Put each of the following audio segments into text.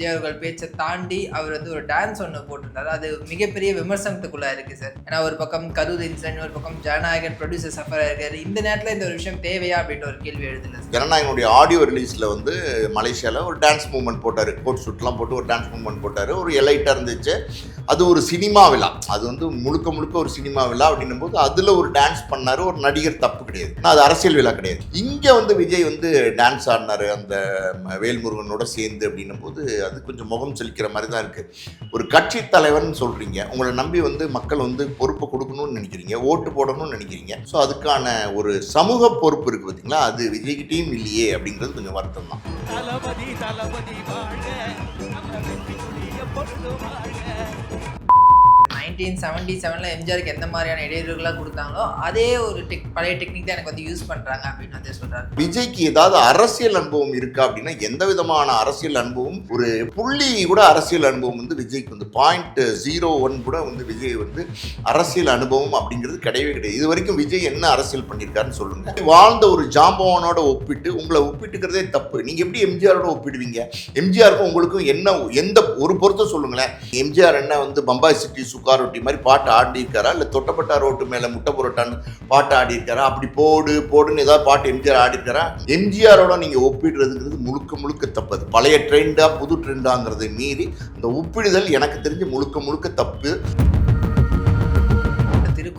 விஜய் அவர்கள் பேச்சை தாண்டி அவர் வந்து ஒரு டான்ஸ் ஒன்று போட்டிருந்தாரு. அது மிகப்பெரிய விமர்சனத்துக்குள்ளே இருக்குது சார் ஏன்னா ஒரு பக்கம் கரூர் இன்சிடென்ட் ஒரு பக்கம் ஜனநாயகன் ப்ரொடியூசர் சஃபர் இருக்காரு. இந்த நேரத்தில் இந்த ஒரு விஷயம் தேவையா அப்படின்ற ஒரு கேள்வி எழுதுல ஜனநாயகனுடைய ஆடியோ ரிலீஸில் வந்து மலேசியாவில் ஒரு டான்ஸ் மூவ்மெண்ட் போட்டார். கோட் ஷூட்லாம் போட்டு ஒரு டான்ஸ் மூவ்மெண்ட் போட்டார். ஒரு எலைட்டாக இருந்துச்சு. அது ஒரு சினிமா விழா. அது வந்து முழுக்க முழுக்க ஒரு சினிமா விழா அப்படின்னும் போது அதில் ஒரு டான்ஸ் பண்ணார். ஒரு நடிகர் தப்பு கிடையாது. நான் அது அரசியல் விழா கிடையாது. இங்கே வந்து விஜய் வந்து டான்ஸ் ஆடினார். அந்த வேல்முருகனோட சேர்ந்து அப்படின்னும் போது அது கொஞ்சம் முகம் செலுக்கிற மாதிரி தான் இருக்குது ஒரு கட்சி தலைவர்னு சொல்கிறீங்க உங்களை நம்பி வந்து மக்கள் வந்து பொறுப்பை கொடுக்கணும்னு நினைக்கிறீங்க. ஓட்டு போடணும்னு நினைக்கிறீங்க. ஸோ அதுக்கான ஒரு சமூக பொறுப்பு இருக்குது பார்த்தீங்களா அது விஜய்கிட்டையும் இல்லையே அப்படிங்கிறது கொஞ்சம் வருத்தம் தான். தளபதி தளபதி நைன்டீன் செவன்டி செவனில் எம்ஜிஆருக்கு எந்த மாதிரியான இடையூறுகளாக கொடுத்தாங்களோ அதே ஒரு டெக் பழைய டெக்னிக் தான் எனக்கு வந்து யூஸ் பண்ணுறாங்க அப்படின்னு வந்து சொல்கிறாரு விஜய்க்கு ஏதாவது அரசியல் அனுபவம் இருக்கா அப்படின்னா எந்த விதமான அரசியல் அனுபவம்? ஒரு புள்ளி கூட அரசியல் அனுபவம் வந்து விஜய்க்கு வந்து பாயிண்ட் ஜீரோ ஒன் கூட வந்து விஜய் வந்து அரசியல் அனுபவம் அப்படிங்கிறது கிடையவே கிடையாது. இது வரைக்கும் விஜய் என்ன அரசியல் பண்ணியிருக்காருன்னு சொல்லுங்க. வாழ்ந்த ஒரு ஜாம்பவானோட ஒப்பிட்டு உங்களை ஒப்பிட்டுக்கிறதே தப்பு. நீங்கள் எப்படி எம்ஜிஆரோட ஒப்பிடுவீங்க? எம்ஜிஆருக்கும் உங்களுக்கும் என்ன எந்த ஒரு பொருத்தம் சொல்லுங்களேன். எம்ஜிஆர் என்ன வந்து பம்பாய் சிட்டி சுக்கா ரொட்டி மாதிரி பாட்டு ஆடியிருக்காரா? இல்லை தொட்டப்பட்டா ரோட்டு மேலே முட்டை புரோட்டான்னு பாட்டு ஆடிருக்காரா அப்படி போடு போடுன்னு ஏதாவது பாட்டு எம்ஜிஆர் ஆடிருக்காரா எம்ஜிஆரோட நீங்கள் ஒப்பிடுறதுங்கிறது முழுக்க முழுக்க தப்பு அது பழைய ட்ரெண்டாக புது ட்ரெண்டாங்கிறதை மீறி அந்த ஒப்பிடுதல் எனக்கு தெரிஞ்சு முழுக்க முழுக்க தப்பு.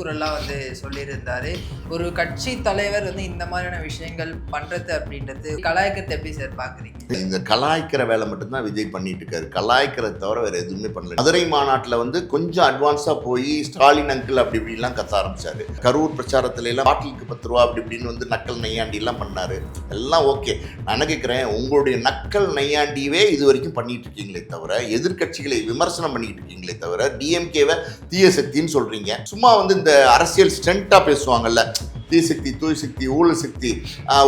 திருக்குறளாக வந்து சொல்லியிருந்தாரு. ஒரு கட்சி தலைவர் வந்து இந்த மாதிரியான விஷயங்கள் பண்றது அப்படின்றது கலாய்க்கத்தை எப்படி சார் பாக்குறீங்க? இந்த கலாய்க்கிற வேலை மட்டும்தான் விஜய் பண்ணிட்டு இருக்காரு. கலாய்க்கிறத தவிர வேற எதுவுமே பண்ணல. மதுரை மாநாட்டில் வந்து கொஞ்சம் அட்வான்ஸாக போய் ஸ்டாலின் அங்கிள் அப்படி இப்படிலாம் கத்த ஆரம்பிச்சாரு. கரூர் பிரச்சாரத்துல எல்லாம் பாட்டிலுக்கு பத்து ரூபா அப்படி இப்படின்னு வந்து நக்கல் நையாண்டி எல்லாம் பண்ணாரு. எல்லாம் ஓகே நான் கேட்குறேன் உங்களுடைய நக்கல் நையாண்டியவே இது வரைக்கும் பண்ணிட்டு இருக்கீங்களே தவிர எதிர்க்கட்சிகளை விமர்சனம் பண்ணிட்டு இருக்கீங்களே தவிர டிஎம்கேவை தீய சக்தின்னு சொல்றீங்க. சும்மா வந்து இந்த அரசியல் ஸ்ட்ரென்ட்டாக பேசுவாங்கல்ல. தீய சக்தி தூய் சக்தி ஊழல் சக்தி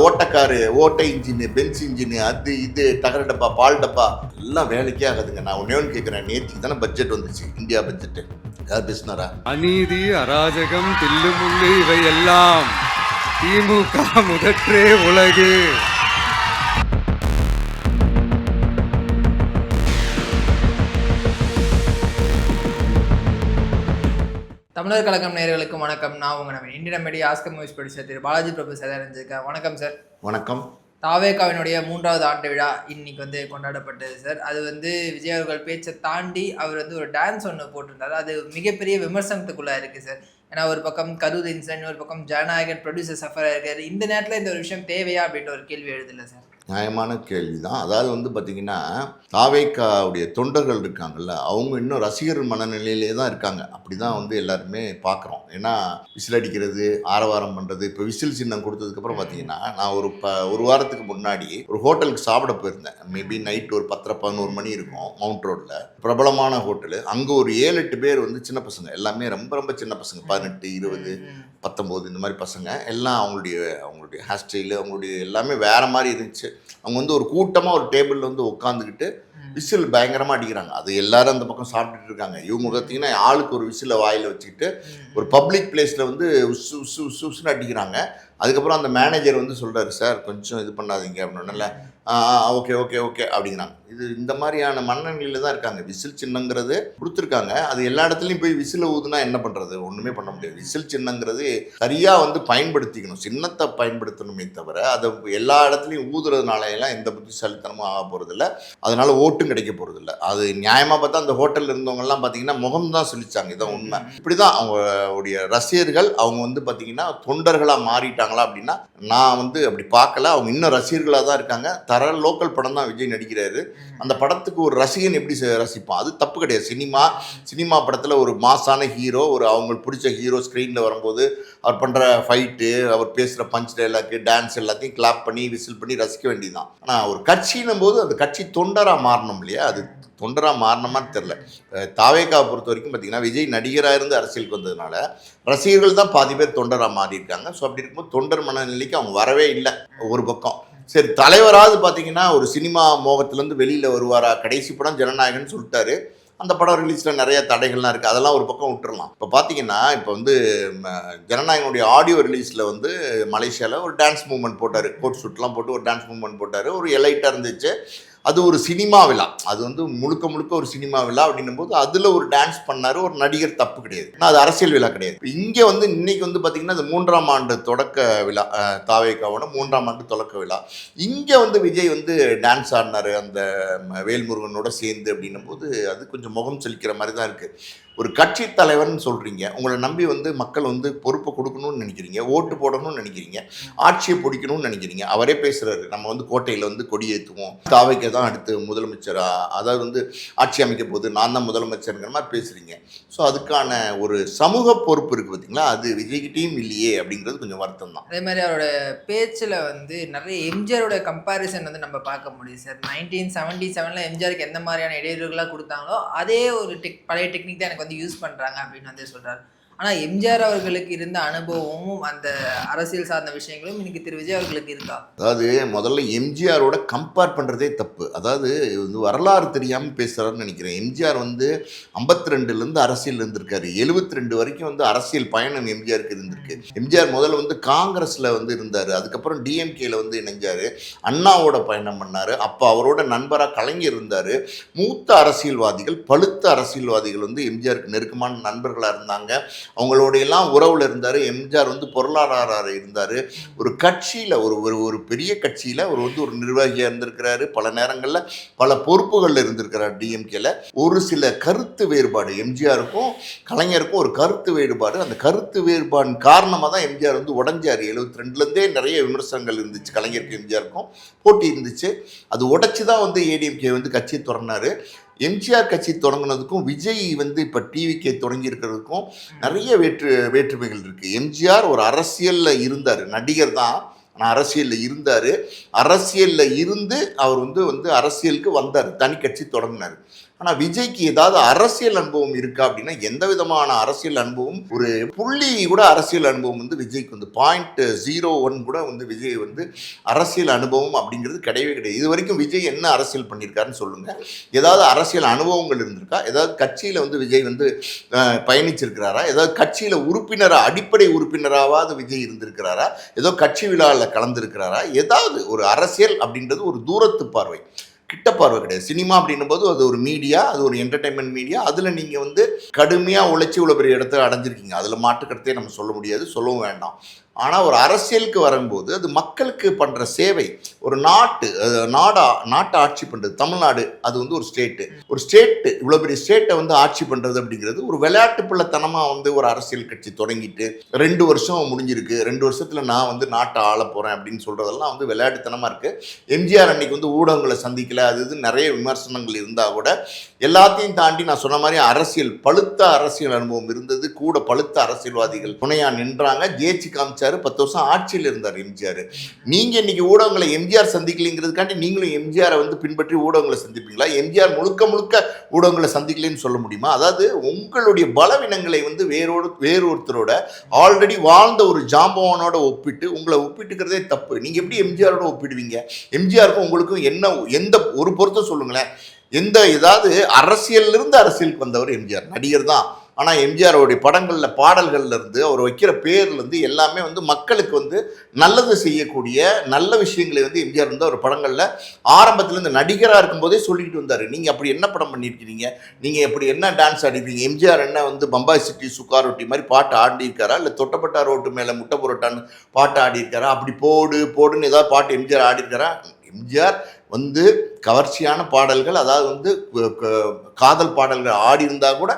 ஓட்டக்காரு ஓட்டை இன்ஜினு பென்ஸ் இன்ஜினு அது இது தகர டப்பா பால் டப்பா எல்லாம் வேலைக்கே ஆகாதுங்க. நான் ஒன்னே ஒன்று கேட்குறேன் நேற்று தானே பட்ஜெட் வந்துச்சு. இந்தியா பட்ஜெட்டு யார் பேசினாரா? அநீதி அராஜகம் தில்லுமுள்ளு இவையெல்லாம் திமுக முதற்றே உலகு. தமிழர் கழகம் நேயர்களுக்கு வணக்கம். நான் உங்க நம்ம Indian media Oscar movies producer திரு பாலாஜி பிரபு சார் அறிஞ்சிருக்கேன் வணக்கம் சார். வணக்கம். தாவேகாவினுடைய மூன்றாவது ஆண்டு விழா இன்னைக்கு வந்து கொண்டாடப்பட்டது சார். அது வந்து விஜய் அவர்கள் பேச்சை தாண்டி அவர் வந்து ஒரு டான்ஸ் ஒன்று போட்டிருந்தாரு. அது மிகப்பெரிய விமர்சனத்துக்குள்ள இருக்கு சார். ஏன்னா ஒரு பக்கம் கரூர் இன்சிடென்ட் ஒரு பக்கம் ஜனநாயகன் ப்ரொடியூசர் சஃபர் இருக்காரு. இந்த நேரத்தில் இந்த ஒரு விஷயம் தேவையா அப்படின்ற ஒரு கேள்வி எழுதல சார். நியாயமான கேள்வி தான் அதாவது வந்து பார்த்தீங்கன்னா தாவேக்காவுடைய தொண்டர்கள் இருக்காங்கல்ல அவங்க இன்னும் ரசிகர் மனநிலையிலே தான் இருக்காங்க. அப்படி தான் வந்து எல்லாருமே பார்க்குறோம் ஏன்னா விசில் அடிக்கிறது ஆரவாரம் பண்ணுறது இப்போ விசில் சின்னம் கொடுத்ததுக்கப்புறம் பார்த்தீங்கன்னா நான் ஒரு ப ஒரு வாரத்துக்கு முன்னாடி ஒரு ஹோட்டலுக்கு சாப்பிட போயிருந்தேன். மேபி நைட் ஒரு பத்தரை பதினோரு மணி இருக்கும் மவுண்ட் ரோட்டில் பிரபலமான ஹோட்டலு. அங்கே ஒரு ஏழு எட்டு பேர் வந்து சின்ன பசங்க. எல்லாமே ரொம்ப ரொம்ப சின்ன பசங்க. பதினெட்டு இருபது பத்தொம்போது இந்த மாதிரி பசங்க. எல்லாம் அவங்களுடைய அவங்களுடைய ஹேர் ஸ்டைலு அவங்களுடைய எல்லாமே வேற மாதிரி இருந்துச்சு. அவங்க வந்து ஒரு கூட்டமாக ஒரு டேபிளில் வந்து உட்காந்துக்கிட்டு விசில் பயங்கரமாக அடிக்கிறாங்க. அது எல்லாரும் அந்த பக்கம் சாப்பிட்டுட்டு இருக்காங்க. இவங்க பார்த்தீங்கன்னா ஆளுக்கு ஒரு விசிலை வாயில் வச்சுக்கிட்டு ஒரு பப்ளிக் பிளேஸில் வந்து உசு உசு உசு உசுன்னு அடிக்கிறாங்க. அதுக்கப்புறம் அந்த மேனேஜர் வந்து சொல்கிறாரு சார் கொஞ்சம் இது பண்ணாதீங்க. அப்படின்னால ஓகே ஓகே ஓகே அப்படிங்கிறாங்க. இது இந்த மாதிரியான மன்னநிலையில் தான் இருக்காங்க. விசில் சின்னங்கிறது கொடுத்துருக்காங்க. அது எல்லா இடத்துலையும் போய் விசில் ஊதுனா என்ன பண்ணுறது ஒன்றுமே பண்ண முடியாது. விசில் சின்னங்கிறது சரியாக வந்து பயன்படுத்திக்கணும். சின்னத்தை பயன்படுத்தணுமே தவிர அதை எல்லா இடத்துலையும் ஊதுறதுனால எல்லாம் எந்த புத்திசாலித்தனமும் ஆக போகிறதில்ல அதனால் ஓட்டும் கிடைக்க போகிறதில்ல அது நியாயமாக பார்த்தா அந்த ஹோட்டலில் இருந்தவங்கலாம் பார்த்தீங்கன்னா முகம் தான் சொல்லிச்சாங்க இதான் உண்மை. இப்படி தான் அவங்களுடைய ரசிகர்கள் அவங்க வந்து பார்த்தீங்கன்னா தொண்டர்களாக மாறிட்டாங்களா அப்படின்னா நான் வந்து அப்படி பார்க்கல. அவங்க இன்னும் ரசிகர்களாக தான் இருக்காங்க. தர லோக்கல் படம் தான் விஜய் நடிக்கிறாரு. அந்த படத்துக்கு ஒரு ரசிகன் எப்படி ரசிப்பான்? அது தப்பு கிடையாது. சினிமா சினிமா படத்தில் ஒரு மாசான ஹீரோ ஒரு அவங்களுக்கு பிடிச்ச ஹீரோ ஸ்க்ரீனில் வரும்போது அவர் பண்ணுற ஃபைட்டு அவர் பேசுகிற பஞ்ச் டைலாக்கு டான்ஸ் எல்லாத்தையும் கிளாப் பண்ணி விசில் பண்ணி ரசிக்க வேண்டியதுதான். ஆனால் ஒரு கட்சின்னும் போது அந்த கட்சி தொண்டராக மாறணும் இல்லையா? அது தொண்டராக மாறணுமான்னு தெரில தாவேக்காவை பொறுத்த வரைக்கும் பார்த்தீங்கன்னா விஜய் நடிகராக இருந்து அரசியலுக்கு வந்ததுனால ரசிகர்கள் தான் பாதி பேர் தொண்டராக மாறியிருக்காங்க. ஸோ அப்படி இருக்கும்போது தொண்டர் மனநிலைக்கு அவங்க வரவே இல்லை. ஒரு பக்கம். சரி தலைவராவது பார்த்தீங்கன்னா ஒரு சினிமா மோகத்திலேருந்து வெளியில் வருவாரா? கடைசி படம் ஜனநாயகன் சொல்லிட்டாரு. அந்த படம் ரிலீஸில் நிறைய தடைகள்லாம் இருக்குது அதெல்லாம் ஒரு பக்கம் விட்டுறலாம். இப்போ பார்த்தீங்கன்னா இப்போ வந்து ம, ஜனநாயகனுடைய ஆடியோ ரிலீஸில் வந்து மலேசியாவில் ஒரு டான்ஸ் மூவ்மெண்ட் போட்டார். கோட் ஷூட்லாம் போட்டு ஒரு டான்ஸ் மூவ்மெண்ட் போட்டார். ஒரு எலைட்டாக இருந்துச்சு. அது ஒரு சினிமா விழா. அது வந்து முழுக்க முழுக்க ஒரு சினிமா விழா அப்படின்னும் போது அதில் ஒரு டான்ஸ் பண்ணாரு ஒரு நடிகர் தப்பு கிடையாது. ஆனால் அது அரசியல் விழா கிடையாது. இங்கே வந்து இன்னைக்கு வந்து பார்த்தீங்கன்னா அது மூன்றாம் ஆண்டு தொடக்க விழா அஹ், தாவேக்காவோட மூன்றாம் ஆண்டு தொடக்க விழா. இங்கே வந்து விஜய் வந்து டான்ஸ் ஆடினாரு அந்த ம, வேல்முருகனோட சேர்ந்து அப்படின்னும் போது அது கொஞ்சம் முகம் செலுக்கிற மாதிரி தான் இருக்குது ஒரு கட்சி தலைவர்னு சொல்கிறீங்க உங்களை நம்பி வந்து மக்கள் வந்து பொறுப்பை கொடுக்கணும்னு நினைக்கிறீங்க. ஓட்டு போடணும்னு நினைக்கிறீங்க. ஆட்சியை பிடிக்கணும்னு நினைக்கிறீங்க. அவரே பேசுகிறாரு நம்ம வந்து கோட்டையில் வந்து கொடி ஏற்றுவோம் தாவைக்க தான் அடுத்து முதலமைச்சராக அதாவது வந்து ஆட்சி அமைக்க போது நான் தான் முதலமைச்சருங்கிற மாதிரி பேசுகிறீங்க ஸோ அதுக்கான ஒரு சமூக பொறுப்பு இருக்குது பார்த்தீங்களா அது விஜய்கிட்டையும் இல்லையே அப்படிங்கிறது கொஞ்சம் வருத்தம் தான் அதே மாதிரி அவரோட பேச்சில் வந்து நிறைய எம்ஜிஆரோட கம்பாரிசன் வந்து நம்ம பார்க்க முடியும் சார் நைன்டீன் செவன்டி செவனில் எம்ஜிஆருக்கு எந்த மாதிரியான இடையூறுகளாக கொடுத்தாங்களோ அதே ஒரு டெக் பழைய டெக்னிக் தான் எனக்கு வந்து யூஸ் பண்ணுறாங்க அப்படின்னு வந்து சொல்கிறார் ஆனால் எம்ஜிஆர் அவர்களுக்கு இருந்த அனுபவமும் அந்த அரசியல் சார்ந்த விஷயங்களும் இன்னைக்கு திரு விஜய் அவர்களுக்கு இருக்கா? அதாவது முதல்ல எம்ஜிஆரோட கம்பேர் பண்ணுறதே தப்பு. அதாவது வந்து வரலாறு தெரியாமல் பேசுகிறாருன்னு நினைக்கிறேன். எம்ஜிஆர் வந்து ஐம்பத்தி ரெண்டுலேருந்து அரசியல் இருந்திருக்காரு. எழுபத்தி ரெண்டு வரைக்கும் வந்து அரசியல் பயணம் எம்ஜிஆருக்கு இருந்திருக்கு. எம்ஜிஆர் முதல்ல வந்து காங்கிரஸில் வந்து இருந்தார். அதுக்கப்புறம் டிஎம்கேல வந்து இணைஞ்சார். அண்ணாவோட பயணம் பண்ணார். அப்போ அவரோட நண்பராக கலைஞர் இருந்தார். மூத்த அரசியல்வாதிகள் பழுத்த அரசியல்வாதிகள் வந்து எம்ஜிஆருக்கு நெருக்கமான நண்பர்களாக இருந்தாங்க. அவங்களோட எல்லாம் உறவில் இருந்தார். எம்ஜிஆர் வந்து பொருளாதார இருந்தார். ஒரு கட்சியில் ஒரு ஒரு ஒரு பெரிய கட்சியில் அவர் வந்து ஒரு நிர்வாகியாக இருந்திருக்கிறாரு. பல நேரங்களில் பல பொறுப்புகளில் இருந்திருக்கிறார் டிஎம்கேல. ஒரு சில கருத்து வேறுபாடு எம்ஜிஆருக்கும் கலைஞருக்கும் ஒரு கருத்து வேறுபாடு. அந்த கருத்து வேறுபாடு காரணமாக தான் எம்ஜிஆர் வந்து உடஞ்சார். எழுபத்தி ரெண்டுலேருந்தே நிறைய விமர்சனங்கள் இருந்துச்சு. கலைஞருக்கும் எம்ஜிஆருக்கும் போட்டி இருந்துச்சு. அது உடச்சி தான் வந்து ஏடிஎம்கே வந்து கட்சியை திறனாரு எம்ஜிஆர் கட்சி தொடங்கினதுக்கும் விஜய் வந்து இப்போ டிவிகே தொடங்கி இருக்கிறதுக்கும் நிறைய வேற்று வேற்றுமைகள் இருக்குது எம்ஜிஆர் ஒரு அரசியலில் இருந்தார். நடிகர் தான். ஆனால் அரசியலில் இருந்தார். அரசியலில் இருந்து அவர் வந்து வந்து அரசியலுக்கு வந்தார். தனி கட்சி தொடங்கினார். ஆனால் விஜய்க்கு ஏதாவது அரசியல் அனுபவம் இருக்கா அப்படின்னா எந்த விதமான அரசியல் அனுபவம்? ஒரு புள்ளி கூட அரசியல் அனுபவம் வந்து விஜய்க்கு வந்து பாயிண்ட் ஜீரோ ஒன் கூட வந்து விஜய் வந்து அரசியல் அனுபவம் அப்படிங்கிறது கிடையவே கிடையாது. இது வரைக்கும் விஜய் என்ன அரசியல் பண்ணியிருக்காருன்னு சொல்லுங்கள் ஏதாவது அரசியல் அனுபவங்கள் இருந்திருக்கா? ஏதாவது கட்சியில் வந்து விஜய் வந்து பயணிச்சிருக்கிறாரா? ஏதாவது கட்சியில் உறுப்பினராக அடிப்படை உறுப்பினராவது விஜய் இருந்திருக்கிறாரா? ஏதோ கட்சி விழாவில் கலந்துருக்கிறாரா? ஏதாவது ஒரு அரசியல் அப்படின்றது ஒரு தூரத்து பார்வை. கிட்ட பார்வை கிடையாது. சினிமா அப்படின்னும் போது அது ஒரு மீடியா அது ஒரு என்டர்டைன்மெண்ட் மீடியா அதில் நீங்கள் வந்து கடுமையாக உழைச்சி இவ்வளோ பெரிய இடத்துல அடைஞ்சிருக்கீங்க. அதில் மாட்டுக்கிறதே நம்ம சொல்ல முடியாது சொல்லவும் வேண்டாம். ஆனால் ஒரு அரசியலுக்கு வரும்போது அது மக்களுக்கு பண்ணுற சேவை. ஒரு நாட்டு அது நாடா நாட்டை ஆட்சி பண்ணுறது தமிழ்நாடு அது வந்து ஒரு ஸ்டேட்டு ஒரு ஸ்டேட்டு இவ்வளோ பெரிய ஸ்டேட்டை வந்து ஆட்சி பண்ணுறது அப்படிங்கிறது ஒரு விளையாட்டு பிள்ளைத்தனமாக வந்து ஒரு அரசியல் கட்சி தொடங்கிட்டு ரெண்டு வருஷம் முடிஞ்சிருக்கு. ரெண்டு வருஷத்தில் நான் வந்து நாட்டை ஆள போகிறேன் அப்படின்னு சொல்கிறதெல்லாம் வந்து விளையாட்டுத்தனமாக இருக்குது எம்ஜிஆர் அன்னைக்கு வந்து ஊடகங்களை சந்திக்கல. அது இது நிறைய விமர்சனங்கள் இருந்தால் கூட எல்லாத்தையும் தாண்டி நான் சொன்ன மாதிரி அரசியல் பழுத்த அரசியல் அனுபவம் இருந்தது. கூட பழுத்த அரசியல்வாதிகள் துணையா நின்றாங்க. ஜெயிச்சு காமிச்சாரு. பத்து வருஷம் ஆட்சியில் இருந்தார் எம்ஜிஆர். நீங்க இன்னைக்கு ஊடகங்களை எம்ஜிஆர் சந்திக்கலைங்கிறதுக்காண்டி நீங்களும் எம்ஜிஆரை வந்து பின்பற்றி ஊடகங்களை சந்திப்பீங்களா? எம்ஜிஆர் முழுக்க முழுக்க ஊடகங்களை சந்திக்கலைன்னு சொல்ல முடியுமா? அதாவது உங்களுடைய பலவீனங்களை வந்து வேறோடு வேறொருத்தரோட ஆல்ரெடி வாழ்ந்த ஒரு ஜாம்பவானோட ஒப்பிட்டு உங்களை ஒப்பிட்டுக்கிறதே தப்பு. நீங்க எப்படி எம்ஜிஆரோட ஒப்பிடுவீங்க? எம்ஜிஆருக்கும் உங்களுக்கும் என்ன எந்த ஒரு பொருத்தம் சொல்லுங்களேன். எந்த ஏதாவது அரசியல்லிருந்து அரசியலுக்கு வந்தவர் எம்ஜிஆர். நடிகர் தான். ஆனால் எம்ஜிஆரோடைய படங்களில் பாடல்கள்லேருந்து அவர் வைக்கிற பேர்லேருந்து எல்லாமே வந்து மக்களுக்கு வந்து நல்லது செய்யக்கூடிய நல்ல விஷயங்களை வந்து எம்ஜிஆர் வந்து அவர் படங்களில் ஆரம்பத்துலேருந்து நடிகராக இருக்கும்போதே சொல்லிக்கிட்டு வந்தார். நீங்கள் அப்படி என்ன படம் பண்ணியிருக்கிறீங்க நீங்கள் எப்படி என்ன டான்ஸ் ஆடிருக்கீங்க? எம்ஜிஆர் என்ன வந்து பம்பாய் சிட்டி சுக்கா ரொட்டி மாதிரி பாட்டு ஆடியிருக்காரா? இல்லை தொட்டப்பட்டா ரோட்டு மேலே முட்டை புரோட்டான்னு பாட்டு ஆடிருக்காரா அப்படி போடு போடுன்னு ஏதாவது பாட்டு எம்ஜிஆர் ஆடிருக்காரா எம்ஜிஆர் வந்து கவர்ச்சியான பாடல்கள் அதாவது வந்து காதல் பாடல்கள் ஆடி இருந்தால் கூட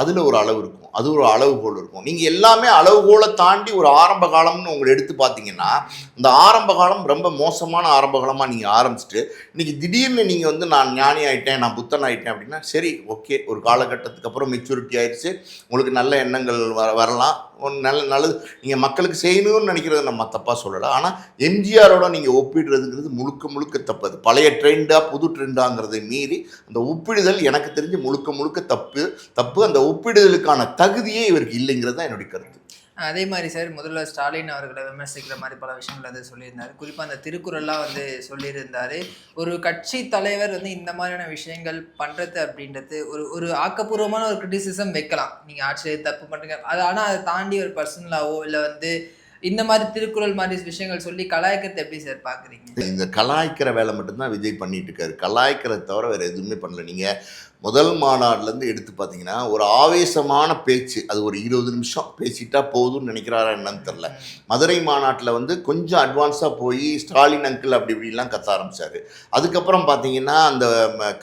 அதில் ஒரு அளவு இருக்கும். அது ஒரு அளவுகோல் இருக்கும். நீங்கள் எல்லாமே அளவுகோலை தாண்டி ஒரு ஆரம்ப காலம்னு உங்களை எடுத்து பார்த்தீங்கன்னா இந்த ஆரம்ப காலம் ரொம்ப மோசமான ஆரம்ப காலமாக நீங்கள் ஆரம்பிச்சிட்டு இன்றைக்கி திடீர்னு நீங்கள் வந்து நான் ஞானி ஆகிட்டேன் நான் புத்தன் ஆகிட்டேன் அப்படின்னா சரி ஓகே ஒரு காலகட்டத்துக்கு அப்புறம் மெச்சூரிட்டி ஆயிடுச்சு. உங்களுக்கு நல்ல எண்ணங்கள் வர வரலாம். ஒரு நல்ல நல்லது. நீங்கள் மக்களுக்கு செய்யணும்னு நினைக்கிறத நம்ம தப்பாக சொல்லலை. ஆனால் எம்ஜிஆரோட நீங்கள் ஒப்பிடுறதுங்கிறது முழுக்க முழுக்க தப்பு. அது பழைய ட்ரெண்டாக புது ட்ரெண்டாங்கிறதை மீறி அந்த ஒப்பிடுதல் எனக்கு தெரிஞ்சு முழுக்க முழுக்க தப்பு. தப்பு அந்த ஒப்பிடுதலுக்கான தகுதியே இவருக்கு இல்லைங்கிறது தான் என்னுடைய கருத்து. அதே மாதிரி சார் முதல்வர் ஸ்டாலின் அவர்களை விமர்சிக்கிற மாதிரி பல விஷயங்கள் வந்து சொல்லியிருந்தார். குறிப்பாக அந்த திருக்குறள்லாம் வந்து சொல்லியிருந்தார். ஒரு கட்சி தலைவர் வந்து இந்த மாதிரியான விஷயங்கள் பண்ணுறது அப்படின்றது ஒரு ஒரு ஆக்கப்பூர்வமான ஒரு கிரிட்டிசிசம் வைக்கலாம். நீங்கள் ஆட்சியில் தப்பு பண்ணுறீங்க அது ஆனால் அதை தாண்டி ஒரு பர்சனலாவோ இல்லை வந்து இந்த மாதிரி திருக்குறள் மாதிரி விஷயங்கள் சொல்லி கலாய்க்கிறத எப்படி சார் பார்க்குறீங்க இந்த கலாய்க்கிற வேலை மட்டும்தான் விஜய் பண்ணிட்டு இருக்காரு. கலாய்க்கிறத தவிர வேறு எதுவுமே பண்ணல. நீங்கள் முதல் மாநாடுலேருந்து எடுத்து பார்த்தீங்கன்னா ஒரு ஆவேசமான பேச்சு. அது ஒரு இருபது நிமிஷம் பேசிட்டா போதும்னு நினைக்கிறாரா என்னன்னு தெரில மதுரை மாநாட்டில் வந்து கொஞ்சம் அட்வான்ஸாக போய் ஸ்டாலின் அங்கிள் அப்படி இப்படிலாம் கத்த ஆரம்பித்தார் அதுக்கப்புறம் பார்த்தீங்கன்னா அந்த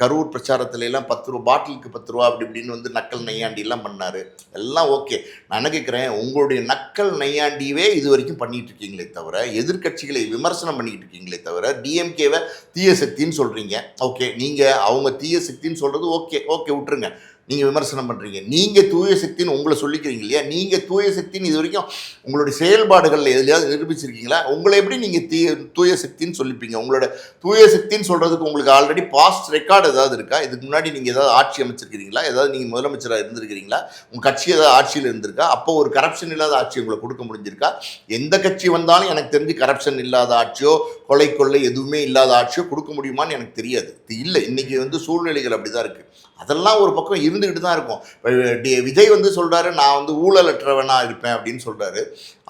கரூர் பிரச்சாரத்துல எல்லாம் பத்து ரூபா பாட்டிலுக்கு பத்து ரூபா அப்படி இப்படின்னு வந்து நக்கல் நையாண்டிலாம் பண்ணார். எல்லாம் ஓகே. நான் கேட்குறேன் உங்களுடைய நக்கல் நையாண்டியவே இது வரைக்கும் பண்ணிட்டு இருக்கீங்களே தவிர எதிர்க்கட்சிகளை விமர்சனம் பண்ணிட்டு இருக்கீங்களே தவிர டிஎம்கேவை தீய சக்தின்னு சொல்கிறீங்க ஓகே. நீங்கள் அவங்க தீய சக்தின்னு சொல்கிறது ஓகே. ஓகே ஓகே விட்டுருங்க. நீங்கள் விமர்சனம் பண்ணுறீங்க நீங்கள் தூய சக்தின்னு உங்களை சொல்லிக்கிறீங்க இல்லையா? நீங்கள் தூய சக்தின்னு இது வரைக்கும் உங்களுடைய செயல்பாடுகளில் எதுலையாவது நிரூபிச்சிருக்கீங்களா? உங்களை எப்படி நீங்கள் தீ தூய சக்தின்னு சொல்லிப்பீங்க? உங்களோட தூய சக்தின்னு சொல்கிறதுக்கு உங்களுக்கு ஆல்ரெடி பாஸ்ட் ரெக்கார்டு ஏதாவது இருக்கா? இதுக்கு முன்னாடி நீங்கள் ஏதாவது ஆட்சி அமைச்சிருக்கிறீங்களா? ஏதாவது நீங்கள் முதலமைச்சராக இருந்திருக்கிறீங்களா? உங்கள் கட்சி ஏதாவது ஆட்சியில் இருந்திருக்கா? அப்போ ஒரு கரப்ஷன் இல்லாத ஆட்சி உங்களை கொடுக்க முடிஞ்சிருக்கா? எந்த கட்சி வந்தாலும் எனக்கு தெரிஞ்சு கரப்ஷன் இல்லாத ஆட்சியோ கொலை கொள்ளை எதுவுமே இல்லாத ஆட்சியோ கொடுக்க முடியுமான்னு எனக்கு தெரியாது. இல்லை. இன்றைக்கி வந்து சூழ்நிலைகள் அப்படி தான் இருக்குது அதெல்லாம் ஒரு பக்கம் இருந்துக்கிட்டு தான் இருக்கும். விஜய் வந்து சொல்கிறாரு நான் வந்து ஊழலற்றவனாக இருப்பேன் அப்படின்னு சொல்கிறாரு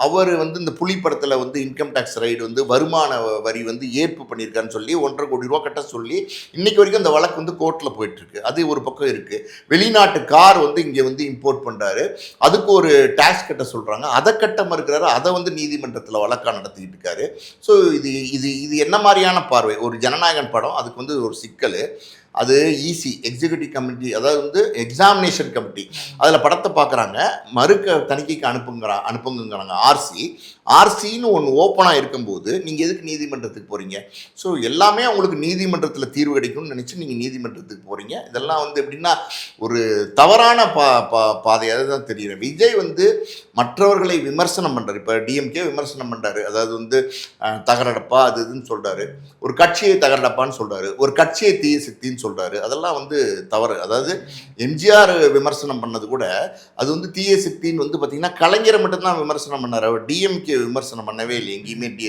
அவர் வந்து இந்த புலி படத்தில் வந்து இன்கம் டேக்ஸ் ரைடு வந்து வருமான வரி வந்து ஏற்பு பண்ணியிருக்கான்னு சொல்லி ஒன்றரை கோடி ரூபா கட்ட சொல்லி இன்றைக்கு வரைக்கும் அந்த வழக்கு வந்து கோர்ட்டில் போயிட்டுருக்கு. அது ஒரு பக்கம் இருக்குது வெளிநாட்டு கார் வந்து இங்கே வந்து இம்போர்ட் பண்ணுறாரு அதுக்கு ஒரு டேக்ஸ் கட்ட சொல்கிறாங்க அதை கட்ட மறுக்கிறாரு. அதை வந்து நீதிமன்றத்தில் வழக்காக நடத்திக்கிட்டு இருக்காரு. ஸோ இது இது இது என்ன மாதிரியான பார்வை? ஒரு ஜனநாயகன் படம் அதுக்கு வந்து ஒரு சிக்கல். அது ஈஸி எக்ஸிக்யூட்டிவ் கமிட்டி அதாவது வந்து எக்ஸாமினேஷன் கமிட்டி அதில் படத்தை பார்க்குறாங்க. மறுக்க தணிக்கைக்கு அனுப்புங்கிறா அனுப்புங்கிறாங்க ஆர்சி ஆர்சின்னு ஒன்று ஓப்பனாக இருக்கும்போது நீங்கள் எதுக்கு நீதிமன்றத்துக்கு போகிறீங்க ஸோ எல்லாமே அவங்களுக்கு நீதிமன்றத்தில் தீர்வு கிடைக்கும்னு நினச்சி நீங்கள் நீதிமன்றத்துக்கு போகிறீங்க இதெல்லாம் வந்து எப்படின்னா ஒரு தவறான பா பா பாதையாக தான் தெரியும் விஜய் வந்து மற்றவர்களை விமர்சனம் பண்ணுறாரு இப்போ டிஎம்கே விமர்சனம் பண்ணுறாரு அதாவது வந்து தகரடப்பா அது இதுன்னு சொல்கிறாரு ஒரு கட்சியை தகரடப்பான்னு சொல்கிறாரு ஒரு கட்சியை தீய சக்தின்னு சொல்கிறாரு அதெல்லாம் வந்து தவறு. அதாவது எம்ஜிஆர் விமர்சனம் பண்ணது கூட அது வந்து தீய சக்தின்னு வந்து பார்த்தீங்கன்னா கலைஞரை மட்டும்தான் விமர்சனம் பண்ணார். அவர் டிஎம்கே விமர்சனம் பண்ணவே இல்லை. எங்கேயுமே டி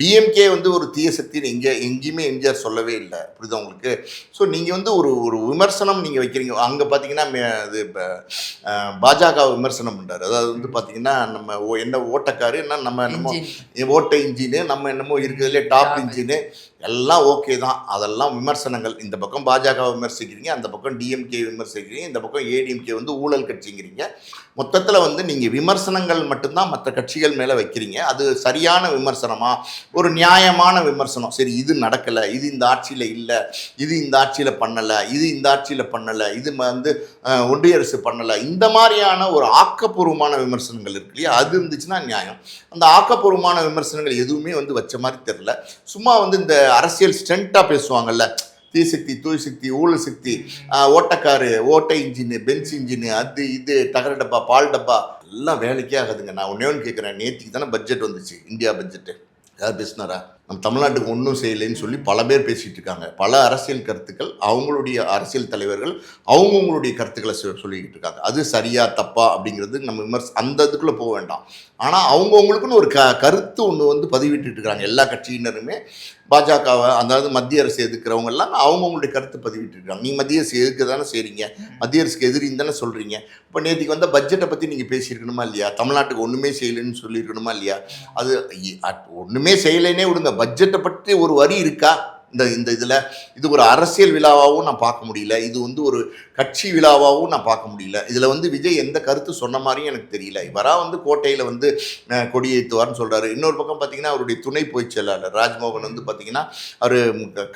டிஎம்கே வந்து ஒரு தீய சக்தின்னு எங்கே எங்கேயுமே எம்ஜிஆர் சொல்லவே இல்லை. புரியுதா உங்களுக்கு? ஸோ நீங்கள் வந்து ஒரு ஒரு விமர்சனம் நீங்கள் வைக்கிறீங்க. அங்கே பார்த்தீங்கன்னா இது இப்போ பாஜக விமர்சனம் பண்ணுறாரு அதாவது வந்து பார்த்தீங்கன்னா நம்ம என்ன ஓட்டக்காரு என்ன நம்ம என்னமோ ஓட்ட இன்ஜினு நம்ம என்னமோ இருக்கிறதுலே டாப். இன்ஜினு எல்லாம் ஓகே தான். அதெல்லாம் விமர்சனங்கள். இந்த பக்கம் பாஜக விமர்சிக்கிறீங்க அந்த பக்கம் டிஎம்கே விமர்சிக்கிறீங்க இந்த பக்கம் ஏடிஎம்கே வந்து ஊழல் கட்சிங்கிறீங்க. மொத்தத்தில் வந்து நீங்கள் விமர்சனங்கள் மட்டும்தான் மற்ற கட்சிகள் மேலே வைக்கிறீங்க. அது சரியான விமர்சனமா? ஒரு நியாயமான விமர்சனம். சரி இது நடக்கலை. இது இந்த ஆட்சியில் இல்லை. இது இந்த ஆட்சியில் பண்ணலை. இது இந்த ஆட்சியில் பண்ணலை. இது வந்து ஒன்றிய அரசு பண்ணலை. இந்த மாதிரியான ஒரு ஆக்கப்பூர்வமான விமர்சனங்கள் இருக்கு இல்லையா? அது இருந்துச்சுன்னா நியாயம். அந்த ஆக்கப்பூர்வமான விமர்சனங்கள் எதுவுமே வந்து வச்ச மாதிரி தெரில சும்மா வந்து இந்த அரசியல் ஸ்ட்ரென்த்தாக பேசுவாங்கல்ல. தீசக்தி தூய் சக்தி ஊழல் சக்தி ஓட்டக்காரு ஓட்டை இன்ஜினு பென்ஸ் இன்ஜினு அது இது தகர டப்பா பால் டப்பா எல்லாம் வேலைக்கே ஆகாதுங்க. நான் ஒன்றே ஒன்று கேட்குறேன் நேற்றுக்கு தானே பட்ஜெட் வந்துச்சு. இந்தியா பட்ஜெட்டு யார் பேசினாரா? நம்ம தமிழ்நாட்டுக்கு ஒன்றும் செய்யலைன்னு சொல்லி பல பேர் பேசிகிட்டு இருக்காங்க. பல அரசியல் கருத்துக்கள் அவங்களுடைய அரசியல் தலைவர்கள் அவங்கவுங்களுடைய கருத்துக்களை சொ- சொல்லிக்கிட்டு இருக்காங்க. அது சரியா தப்பா அப்படிங்கிறது நம்ம விமர்ச அந்த இதுக்குள்ளே போக வேண்டாம். ஆனால் அவங்கவுங்களுக்குன்னு ஒரு க கருத்து ஒன்று வந்து பதிவிட்டு இருக்காங்க. எல்லா கட்சியினருமே பாஜகவை அதாவது மத்திய அரசு எதுக்குறவங்க எல்லாம் அவங்கவுங்களுடைய கருத்து பதிவிட்டு இருக்காங்க. நீ மத்திய அரசு எதுக்கு தானே செய்கிறீங்க மத்திய அரசுக்கு எதிரின்னு தானே சொல்கிறீங்க இப்போ நேற்றுக்கு வந்த பட்ஜெட்டை பற்றி நீங்கள் பேசியிருக்கணுமா இல்லையா? தமிழ்நாட்டுக்கு ஒன்றுமே செய்யலைன்னு சொல்லியிருக்கணுமா இல்லையா? அது ஒன்றுமே செய்யலைன்னே விடுங்க. பட்ஜெட்டை பற்றி ஒரு வரி இருக்கா? இந்த இந்த இதில். இது ஒரு அரசியல் விழாவாகவும் நான் பார்க்க முடியல. இது வந்து ஒரு கட்சி விழாவாகவும் நான் பார்க்க முடியல. இதில் வந்து விஜய் எந்த கருத்து சொன்ன மாதிரியும் எனக்கு தெரியல. இவராக வந்து கோட்டையில் வந்து கொடியேற்றுவார்னு சொல்கிறாரு இன்னொரு பக்கம் பார்த்தீங்கன்னா அவருடைய துணை பொதுச் செயலாளர் ராஜ்மோகன் வந்து பார்த்தீங்கன்னா அவர்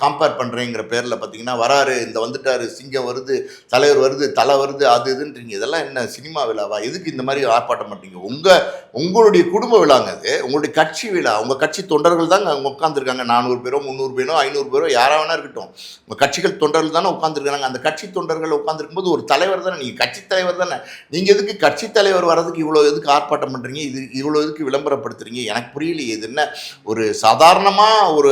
கம்பேர் பண்ணுறேங்கிற பேரில் பார்த்தீங்கன்னா வராரு இந்த வந்துட்டார் சிங்கம் வருது தலைவர் வருது தலை வருது அது இதுன்றீங்க. இதெல்லாம் என்ன சினிமா விழாவா? எதுக்கு இந்த மாதிரி ஆர்ப்பாட்டம் பண்ணுறீங்க உங்கள் உங்களுடைய குடும்ப விழாங்க அது. உங்களுடைய கட்சி விழா. உங்கள் கட்சி தொண்டர்கள் தான் அங்கே உட்காந்துருக்காங்க நானூறு பேரோ முந்நூறு பேரோ ஐநூறு பேரோ யாராக வேணா இருக்கட்டும். உங்கள் கட்சிகள் தொண்டர்கள் தானே உட்காந்துருக்காங்க அந்த கட்சி தொண்டர்கள் உட்காந்துருக்கும் போது ஒரு தலைவர் தானே நீங்கள் கட்சி தலைவர் தானே. நீங்கள் எதுக்கு கட்சி தலைவர் வர்றதுக்கு இவ்வளோ எதுக்கு ஆர்ப்பாட்டம் பண்ணுறீங்க இது இவ்வளோ எதுக்கு விளம்பரப்படுத்துறீங்க? எனக்கு புரியலையே இது என்ன? ஒரு சாதாரணமாக ஒரு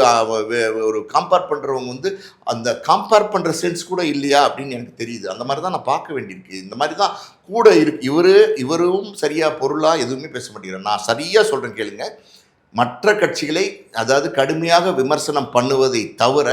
ஒரு கம்பேர் பண்ணுறவங்க வந்து அந்த கம்பேர் பண்ணுற சென்ஸ் கூட இல்லையா அப்படின்னு எனக்கு தெரியுது. அந்த மாதிரி தான் நான் பார்க்க வேண்டியிருக்கு. இந்த மாதிரி தான் கூட இருக்கு. இவர் இவரும் சரியாக பொருளாக எதுவுமே பேச மாட்டேங்கிறார். நான் சரியாக சொல்கிறேன் கேளுங்க. மற்ற கட்சிகளை அதாவது கடுமையாக விமர்சனம் பண்ணுவதை தவிர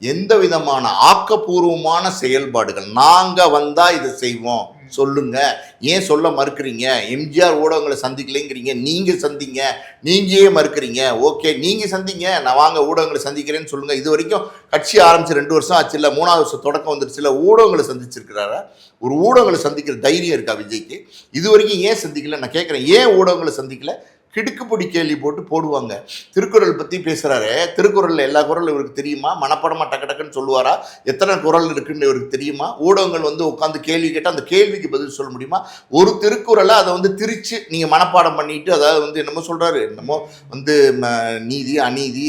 எந்த விதமான ஆக்கப்பூர்வமான செயல்பாடுகள். நாங்க வந்தா இதை செய்வோம். சொல்லுங்க. ஏன் சொல்ல மறுக்கிறீங்க? எம்ஜிஆர் ஊடகங்களை சந்திக்கலைங்கிறீங்க. நீங்க சந்திங்க. நீங்களே மறுக்கிறீங்க. ஓகே நீங்க சந்திங்க. நான் வாங்க ஊடகங்களை சந்திக்கிறேன்னு சொல்லுங்க. இது வரைக்கும் கட்சி ஆரம்பிச்சு ரெண்டு வருஷம் ஆச்சு இல்லை மூணாவது வருஷம் தொடக்கம் வந்துருச்சு இல்லை ஊடகங்களை சந்திச்சிருக்கிறாரா? ஒரு ஊடகங்களை சந்திக்கிற தைரியம் இருக்கா விஜய்க்கு? இது வரைக்கும் ஏன் சந்திக்கல? நான் கேட்குறேன். ஏன் ஊடகங்களை சந்திக்கல? கிடுக்குப்பொடி கேள்வி போட்டு போடுவாங்க. திருக்குறள் பற்றி பேசுகிறாரு திருக்குறளில் எல்லா குறளும் இவருக்கு தெரியுமா? மனப்படமாக டக்கு டக்குன்னு சொல்லுவாரா? எத்தனை குறள் இருக்குன்னு இவருக்கு தெரியுமா? ஊடகங்கள் வந்து உட்காந்து கேள்வி கேட்டால் அந்த கேள்விக்கு பதில் சொல்ல முடியுமா? ஒரு திருக்குறளை அதை வந்து திரிச்சு நீங்கள் மனப்பாடம் பண்ணிட்டு அதாவது வந்து என்னமோ சொல்கிறாரு என்னமோ வந்து ம, நீதி அநீதி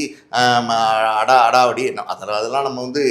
அடா அடாவடி அதெல்லாம் அதெல்லாம் நம்ம வந்து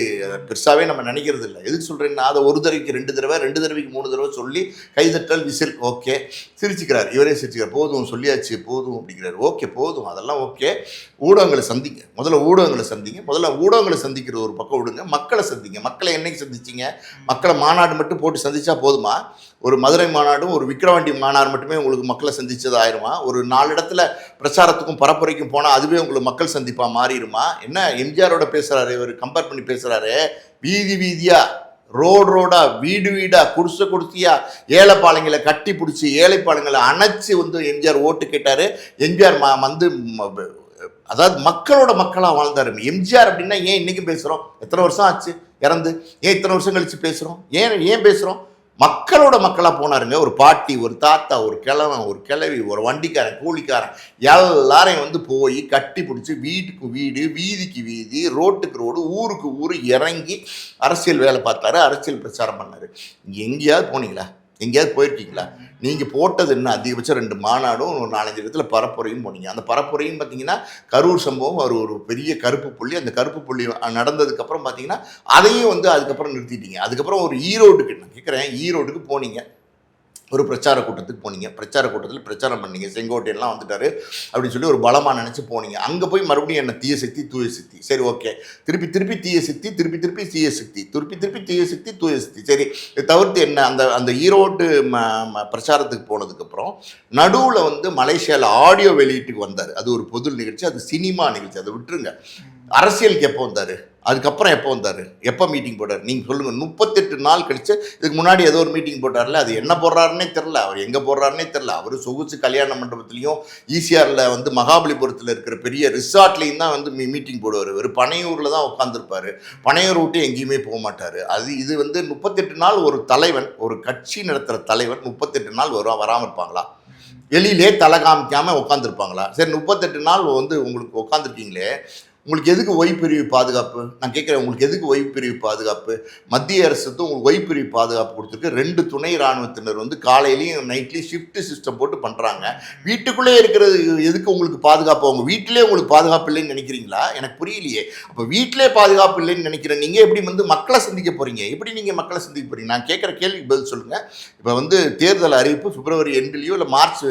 பெருசாகவே நம்ம நினைக்கிறது இல்லை. எதுக்கு சொல்கிறேன்னா அதை ஒரு தடவைக்கு ரெண்டு தடவை ரெண்டு தடவைக்கு மூணு தடவை சொல்லி கைதட்டல் விசில் ஓகே சிரிச்சுக்கிறார். இவரே சிரிச்சுக்கிறார். போதும் சொல்லியாச்சு போதும் போதும் அப்படிங்கிறார். ஓகே போதும். அதெல்லாம் ஓகே. ஊடகங்களை சந்திங்க. முதல்ல ஊடகங்களை சந்திங்க. முதல்ல ஊடகங்களை சந்திக்கிற ஒரு பக்கம் விடுங்க. மக்களை சந்திங்க. மக்களை என்னைக்கு சந்திச்சிங்க? மக்களை மாநாடு மட்டும் போட்டு சந்திச்சா போதுமா? ஒரு மதுரை மாநாடும் ஒரு விக்கிரவாண்டி மாநாடு மட்டுமே உங்களுக்கு மக்களை சந்திச்சது ஆயிருமா? ஒரு நாலு இடத்துல பிரச்சாரத்துக்கும் பரப்புரைக்கும் போனால் அதுவே உங்களுக்கு மக்கள் சந்திப்பாக மாறிடுமா? என்ன எம்ஜிஆரோட பேசுகிறாரு இவர் கம்பேர் பண்ணி பேசுகிறாரு வீதி வீதியாக ரோடு ரோடாக வீடு வீடாக குடிசை குடிசையாக ஏழைப்பாளைங்களை கட்டி பிடிச்சி ஏழைப்பாளைங்களை அணைச்சு வந்து எம்ஜிஆர் ஓட்டு கேட்டார். எம்ஜிஆர் ம வந்து அதாவது மக்களோட மக்களாக வாழ்ந்தாரு. எம்ஜிஆர் அப்படின்னா ஏன் இன்றைக்கும் பேசுகிறோம் எத்தனை வருஷம் ஆச்சு? இறந்து. ஏன் இத்தனை வருஷம் கழிச்சு பேசுகிறோம் ஏன் ஏன் பேசுகிறோம் மக்களோட மக்களாக போனாருங்க. ஒரு பாட்டி ஒரு தாத்தா ஒரு கிழவன் ஒரு கிழவி ஒரு வண்டிக்காரன் கூலிக்காரன் எல்லாரையும் வந்து போய் கட்டி பிடிச்சி வீட்டுக்கு வீடு வீதிக்கு வீதி ரோட்டுக்கு ரோடு ஊருக்கு ஊர் இறங்கி அரசியல் வேலை பார்த்தாரு. அரசியல் பிரச்சாரம் பண்ணார். எங்கேயாவது போனீங்களா? எங்கேயாவது போயிருக்கீங்களா? நீங்கள் போட்டது என்ன? அதிகபட்சம் ரெண்டு மாநாடும் ஒரு நாலஞ்சு இடத்துல பரப்புரையும் போனீங்க. அந்த பரப்புரையும் பார்த்தீங்கன்னா கரூர் சம்பவம் ஒரு ஒரு பெரிய கருப்பு புள்ளி. அந்த கருப்பு புள்ளி நடந்ததுக்கப்புறம் பார்த்தீங்கன்னா அதையும் வந்து அதுக்கப்புறம் நிறுத்திட்டீங்க. அதுக்கப்புறம் ஒரு ஈரோடுக்கு நான் கேட்குறேன் ஈரோடுக்கு போனீங்க. ஒரு பிரச்சார கூட்டத்துக்கு போனீங்க. பிரச்சார கூட்டத்தில் பிரச்சாரம் பண்ணீங்க. செங்கோட்டையெல்லாம் வந்துட்டாரு அப்படின்னு சொல்லி ஒரு பலமாக நினச்சி போனீங்க. அங்கே போய் மறுபடியும் என்ன தீய சக்தி தூய சக்தி. சரி ஓகே. திருப்பி திருப்பி தீய சக்தி திருப்பி திருப்பி தீய சக்தி. திருப்பி திருப்பி தீய சக்தி தூய சக்தி. சரி இதை தவிர்த்து என்ன? அந்த அந்த ஈரோடு ம ம- பிரச்சாரத்துக்கு போனதுக்கப்புறம் நடுவில் வந்து மலேசியாவில் ஆடியோ வெளியீட்டுக்கு வந்தார். அது ஒரு பொது நிகழ்ச்சி. அது சினிமா நிகழ்ச்சி. அதை விட்டுருங்க. அரசியலுக்கு எப்போ வந்தார்? அதுக்கப்புறம் எப்போ வந்தார்? எப்போ மீட்டிங் போட்டார்? நீங்கள் சொல்லுங்கள் முப்பத்தெட்டு நாள் கழிச்சு இதுக்கு முன்னாடி ஏதோ ஒரு மீட்டிங் போட்டார்ல அது என்ன போடுறாருன்னே தெரில அவர் எங்கே போடுறாருன்னே தெரில அவர் சொகுசு கல்யாண மண்டபத்துலேயும் ஈசிஆரில் வந்து மகாபலிபுரத்தில் இருக்கிற பெரிய ரிசார்ட்லேயும் தான் வந்து மீ மீட்டிங் போடுவார். இவர் பனையூரில் தான் உட்காந்துருப்பாரு பனையூர் விட்டு எங்கேயுமே போக மாட்டார். அது இது வந்து முப்பத்தெட்டு நாள் ஒரு தலைவன் ஒரு கட்சி நடத்துகிற தலைவன் முப்பத்தெட்டு நாள் வரும் வராமல் இருப்பாங்களா? வெளியிலே தலை காமிக்காமல் உட்காந்துருப்பாங்களா சரி முப்பத்தெட்டு நாள் வந்து உங்களுக்கு உட்காந்துருக்கீங்களே உங்களுக்கு எதுக்கு ஒய்பிரிவு பாதுகாப்பு? நான் கேட்குறேன் உங்களுக்கு எதுக்கு ஒய்பிரிவு பாதுகாப்பு? மத்திய அரசுக்கும் உங்களுக்கு ஒய்பிரிவு பாதுகாப்பு கொடுத்துருக்கு. ரெண்டு துணை இராணுவத்தினர் வந்து காலையிலையும் நைட்லேயும் ஷிஃப்ட் சிஸ்டம் போட்டு பண்ணுறாங்க வீட்டுக்குள்ளே இருக்கிறது எதுக்கு உங்களுக்கு பாதுகாப்பு? அவங்க வீட்டிலே உங்களுக்கு பாதுகாப்பு இல்லைன்னு நினைக்கிறீங்களா? எனக்கு புரியலையே. அப்போ வீட்டிலே பாதுகாப்பு இல்லைன்னு நினைக்கிறேன் நீங்கள் எப்படி வந்து மக்களை சந்திக்க போகிறீங்க எப்படி நீங்கள் மக்களை சந்திக்க போகிறீங்க நான் கேட்குற கேள்விக்கு பதில் சொல்லுங்கள் இப்போ வந்து தேர்தல் அறிவிப்பு பிப்ரவரி எண்ட்லேயோ இல்லை மார்ச்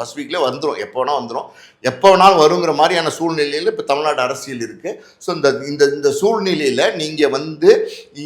ஃபர்ஸ்ட் வீக்லேயே வந்துடும் எப்போ வேணால் வந்துடும் எப்போ வேணாலும் வருங்கிற மாதிரியான சூழ்நிலையில் இப்போ தமிழ்நாடு அரசியல் இருக்குது ஸோ இந்த இந்த இந்த சூழ்நிலையில் நீங்கள் வந்து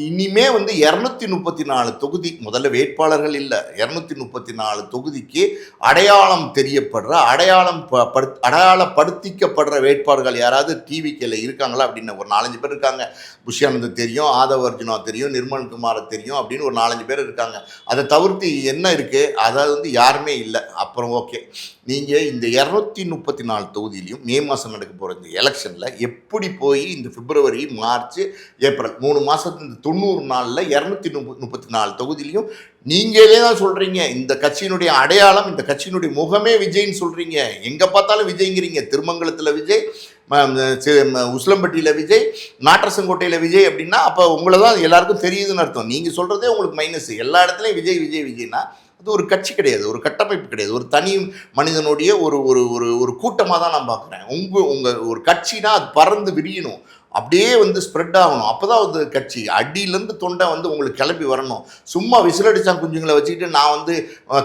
இனிமே வந்து இரநூத்தி முப்பத்தி நாலு தொகுதி முதல்ல வேட்பாளர்கள் இல்லை இரநூத்தி முப்பத்தி நாலு தொகுதிக்கு அடையாளம் தெரியப்படுற அடையாளம் ப- படுத்- அடையாளப்படுத்திக்கப்படுற வேட்பாளர்கள் யாராவது டிவிக்கில் இருக்காங்களா அப்படின்னு ஒரு நாலஞ்சு பேர் இருக்காங்க. புஷ்யானந்த் தெரியும் ஆதவ அர்ஜுனா தெரியும் நிர்மல் குமார் தெரியும் அப்படின்னு ஒரு நாலஞ்சு பேர் இருக்காங்க. அதை தவிர்த்து என்ன இருக்குது அதாவது வந்து யாருமே இல்லை. அப்புறம் ஓகே நீங்கள் இந்த இரநூத்தி முப்பத்தி நாலு தொகுதியிலையும் மே மாதம் நடக்க போகிற இந்த எலெக்ஷனில் எப்படி போய் இந்த பிப்ரவரி மார்ச் ஏப்ரல் மூணு மாதத்து இந்த தொண்ணூறு நாளில் இரநூத்தி முப்ப முப்பத்தி நாலு தொகுதியிலையும் நீங்களே தான் சொல்கிறீங்க இந்த கட்சியினுடைய அடையாளம் இந்த கட்சியினுடைய முகமே விஜய்ன்னு சொல்கிறீங்க எங்கே பார்த்தாலும் விஜய்ங்கிறீங்க. திருமங்கலத்தில் விஜய் ம- உசிலம்பட்டியில் விஜய் நாட்டரசங்கோட்டையில் விஜய் அப்படின்னா அப்போ உங்களை தான் எல்லாருக்கும் தெரியுதுன்னு அர்த்தம். நீங்கள் சொல்கிறதே உங்களுக்கு மைனஸ் எல்லா இடத்துலையும் விஜய் விஜய் விஜய்னா அது ஒரு கட்சி கிடையாது ஒரு கட்டமைப்பு கிடையாது. ஒரு தனி மனிதனுடைய ஒரு ஒரு ஒரு ஒரு கூட்டமாக தான் நான் பார்க்குறேன். உங்கள் உங்கள் ஒரு கட்சினா அது பறந்து விரியணும். அப்படியே வந்து ஸ்ப்ரெட் ஆகணும். அப்போ தான் வந்து கட்சி அடியிலேருந்து தொண்டை வந்து உங்களுக்கு கிளம்பி வரணும். சும்மா விசிலடிச்சான் குஞ்சுங்களை வச்சுக்கிட்டு நான் வந்து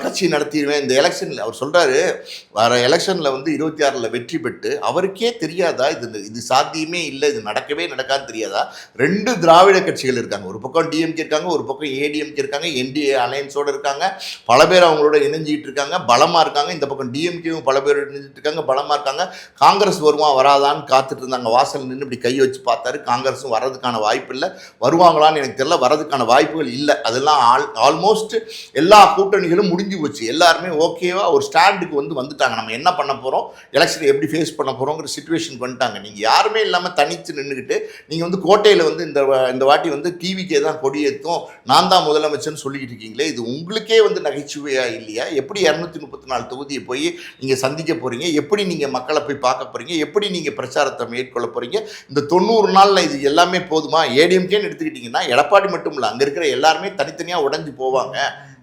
கட்சி நடத்திடுவேன். இந்த எலெக்ஷனில் அவர் சொல்கிறாரு வர எலெக்ஷனில் வந்து இருபத்தி ஆறில் வெற்றி பெற்று அவருக்கே தெரியாதா இது இது சாத்தியமே இல்லை இது நடக்கவே நடக்காது தெரியாதா? ரெண்டு திராவிட கட்சிகள் இருக்காங்க. ஒரு பக்கம் டிஎம்கே இருக்காங்க ஒரு பக்கம் ஏடிஎம்கே இருக்காங்க என்டிஏ அலையன்ஸோடு இருக்காங்க. பல பேர் அவங்களோட இணைஞ்சிக்கிட்டு இருக்காங்க பலமாக இருக்காங்க. இந்த பக்கம் டிஎம்கேவும் பல பேர் இணைஞ்சிட்டு இருக்காங்க பலமாக இருக்காங்க. காங்கிரஸ் வருமா வராதான்னு காத்துட்டு இருந்தாங்க. வாசல் நின்று இப்படி கை வச்சு யோசித்து பார்த்தாரு காங்கிரஸும் வர்றதுக்கான வாய்ப்பு இல்லை. வருவாங்களான்னு எனக்கு தெரியல வர்றதுக்கான வாய்ப்புகள் இல்லை. அதெல்லாம் ஆல் ஆல்மோஸ்ட் எல்லா கூட்டணிகளும் முடிஞ்சு போச்சு. எல்லாருமே ஓகேவா ஒரு ஸ்டாண்டுக்கு வந்து வந்துட்டாங்க. நம்ம என்ன பண்ண போகிறோம் எலெக்ஷனை எப்படி ஃபேஸ் பண்ண போகிறோங்கிற சுச்சுவேஷன் வந்துட்டாங்க. நீங்கள் யாருமே இல்லாமல் தனித்து நின்றுக்கிட்டு நீங்கள் வந்து கோட்டையில் வந்து இந்த இந்த வாட்டி வந்து டிவிக்கே தான் கொடியேற்றும் நான் தான் முதலமைச்சர்னு சொல்லிக்கிட்டு இருக்கீங்களே இது உங்களுக்கே வந்து நகைச்சுவையா இல்லையா? எப்படி இரநூத்தி முப்பத்தி நாலு தொகுதியை போய் நீங்கள் சந்திக்க போகிறீங்க எப்படி நீங்கள் மக்களை போய் பார்க்க போகிறீங்க எப்படி நீங்கள் பிரச்சாரத்தை மேற்கொள்ள போகிறீங்க இந்த தொண்ணூறு நாளில் இது எல்லாமே போதுமா? ஏடிஎம்கேன்னு எடுத்துக்கிட்டிங்கன்னா எடப்பாடி மட்டும் இல்லை அங்கே இருக்கிற எல்லாருமே தனித்தனியாக உடஞ்சி போவாங்க.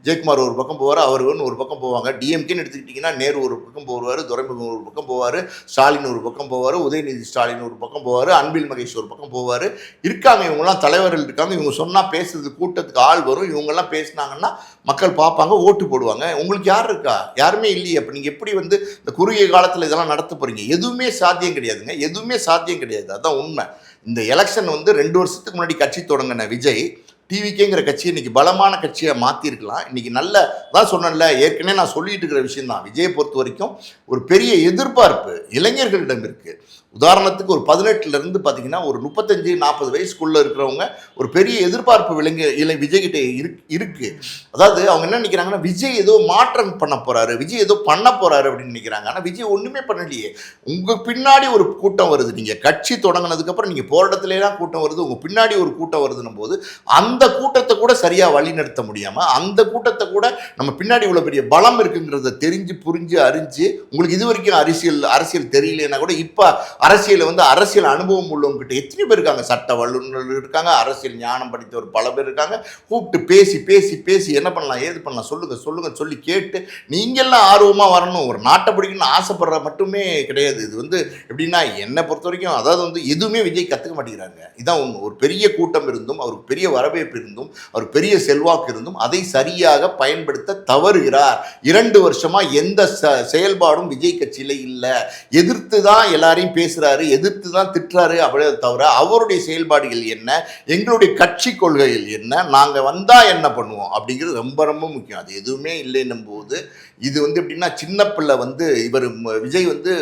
ஜெயக்குமார் ஒரு பக்கம் போவார் அவர்கள் ஒரு பக்கம் போவாங்க. டிஎம்கேன்னு எடுத்துக்கிட்டிங்கன்னா நேரு ஒரு பக்கம் போவார் துரைமுகம் ஒரு பக்கம் போவார் ஸ்டாலின் ஒரு பக்கம் போவார் உதயநிதி ஸ்டாலின் ஒரு பக்கம் போவார் அன்பில் மகேஷ் ஒரு பக்கம் போவார். இருக்காங்க இவங்கெல்லாம் தலைவர்கள் இருக்காங்க. இவங்க சொன்னால் பேசுறது கூட்டத்துக்கு ஆள் வரும். இவங்கெல்லாம் பேசுனாங்கன்னா மக்கள் பார்ப்பாங்க ஓட்டு போடுவாங்க. உங்களுக்கு யார் இருக்கா? யாருமே இல்லையே. அப்போ நீங்கள் எப்படி வந்து இந்த குறுகிய காலத்தில் இதெல்லாம் நடத்த போகிறீங்க எதுவுமே சாத்தியம் கிடையாதுங்க. எதுவுமே சாத்தியம் கிடையாது. அதுதான் உண்மை. இந்த எலெக்ஷன் வந்து ரெண்டு வருஷத்துக்கு முன்னாடி கட்சி தொடங்கின விஜய் டிவிக்கேங்கிற கட்சியை இன்னைக்கு பலமான கட்சியை மாற்றிருக்கலாம் இன்னைக்கு நல்ல தான் சொன்னேன்ல ஏற்கனவே நான் சொல்லிட்டு இருக்கிற விஷயம் தான் விஜயை பொறுத்த வரைக்கும் ஒரு பெரிய எதிர்பார்ப்பு இளைஞர்களிடம் இருக்குது உதாரணத்துக்கு ஒரு பதினெட்டுலேருந்து பார்த்தீங்கன்னா ஒரு முப்பத்தஞ்சு நாற்பது வயசுக்குள்ளே இருக்கிறவங்க ஒரு பெரிய எதிர்பார்ப்பு விலங்கு இல்லை விஜய்கிட்ட இருக்கு. இருக்குது அதாவது அவங்க என்ன நினைக்கிறாங்கன்னா விஜய் ஏதோ மாற்றம் பண்ண போகிறாரு விஜய் ஏதோ பண்ண போகிறாரு அப்படின்னு நினைக்கிறாங்க. ஆனால் விஜய் ஒன்றுமே பண்ணலையே. உங்கள் பின்னாடி ஒரு கூட்டம் வருது. நீங்கள் கட்சி தொடங்கினதுக்கப்புறம் நீங்கள் போராட்டத்திலேலாம் போராட்டத்திலே தான் கூட்டம் வருது. உங்கள் பின்னாடி ஒரு கூட்டம் வருதுன்னும் போது அந்த கூட்டத்தை கூட சரியாக வழிநடத்த முடியாமல் அந்த கூட்டத்தை கூட நம்ம பின்னாடி இவ்வளோ பெரிய பலம் இருக்குங்கிறத தெரிஞ்சு புரிஞ்சு அறிஞ்சு உங்களுக்கு இது வரைக்கும் அரசியல் அரசியல் தெரியலன்னா கூட இப்போ அரசியலில் வந்து அரசியல் அனுபவம் உள்ளவங்ககிட்ட எத்தனை பேர் இருக்காங்க? சட்ட வல்லுநர்கள் இருக்காங்க அரசியல் ஞானம் படித்தவர் பல பேர் இருக்காங்க. கூப்பிட்டு பேசி பேசி பேசி என்ன பண்ணலாம் ஏது பண்ணலாம் சொல்லுங்க சொல்லுங்க சொல்லி கேட்டு நீங்கள்லாம் ஆர்வமாக வரணும். ஒரு நாட்டை பிடிக்கணும்னு ஆசைப்படுற மட்டுமே கிடையாது. இது வந்து எப்படின்னா என்னை பொறுத்த வரைக்கும் அதாவது வந்து எதுவுமே விஜய் கற்றுக்க மாட்டேங்கிறாங்க. இதான் ஒன்று ஒரு பெரிய கூட்டம் இருந்தும் அவருக்கு பெரிய வரவேற்பு இருந்தும் அவர் பெரிய செல்வாக்கு இருந்தும் அதை சரியாக பயன்படுத்த தவறுகிறார். இரண்டு வருஷமாக எந்த ச- செயல்பாடும் விஜய் கட்சியில் இல்லை. எதிர்த்து தான் எல்லாரையும் பேசுறாரு எதிர்த்து தான் திட்டுறாரு அப்படியே தவிர அவருடைய செயல்பாடுகள் என்ன? எங்களுடைய கட்சி கொள்கைகள் என்ன? நாங்க வந்தா என்ன பண்ணுவோம்? அப்படிங்கிறது ரொம்ப ரொம்ப முக்கியம். அது எதுவுமே இல்லைன்னும் போது இது வந்து எப்படின்னா சின்ன பிள்ளை வந்து இவர் விஜய் வந்து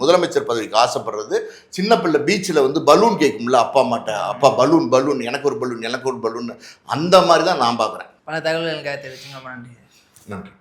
முதலமைச்சர் பதவிக்கு ஆசைப்படுறது சின்ன பிள்ளை பீச்சில் வந்து பலூன் கேட்கும்ல அப்பா அம்மாட்ட அப்பா பலூன் பலூன் எனக்கு ஒரு பலூன் எனக்கு ஒரு பலூன் அந்த மாதிரி தான் நான் பார்க்குறேன் பல தகவல்களுக்காக தெரிவிச்சுங்க. நன்றி. நன்றி.